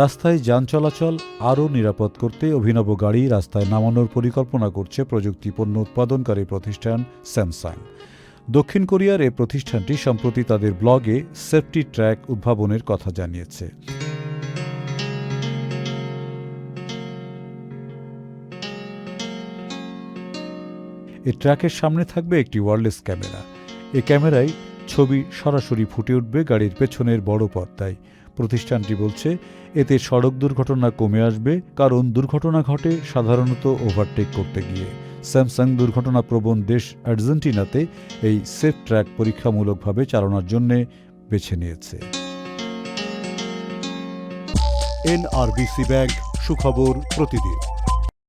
রাস্তায় যান চলাচল আরও নিরাপদ করতে অভিনব গাড়ি রাস্তায় নামানোর পরিকল্পনা করছে প্রযুক্তি পণ্য উৎপাদনকারী প্রতিষ্ঠান স্যামসাং। দক্ষিণ কোরিয়ার এ প্রতিষ্ঠানটি সম্প্রতি তাদের ব্লগে সেফটি ট্র্যাক উদ্ভাবনের কথা জানিয়েছে। এই ট্র্যাকের সামনে থাকবে একটি ওয়ারলেস ক্যামেরা। এ ক্যামেরায় ছবি সরাসরি ফুটে উঠবে গাড়ির পেছনের বড় পর্দায়। প্রতিষ্ঠানটি বলছে, এতে সড়ক দুর্ঘটনা কমে আসবে, কারণ দুর্ঘটনা ঘটে সাধারণত ওভারটেক করতে গিয়ে। স্যামসাং দুর্ঘটনা প্রবণ দেশ আর্জেন্টিনাতে এই সেফ ট্র্যাক পরীক্ষামূলকভাবে চালানোর জন্য বেছে নিয়েছে। এনআরবিসি ব্যাংক, সুখবর প্রতিদিন।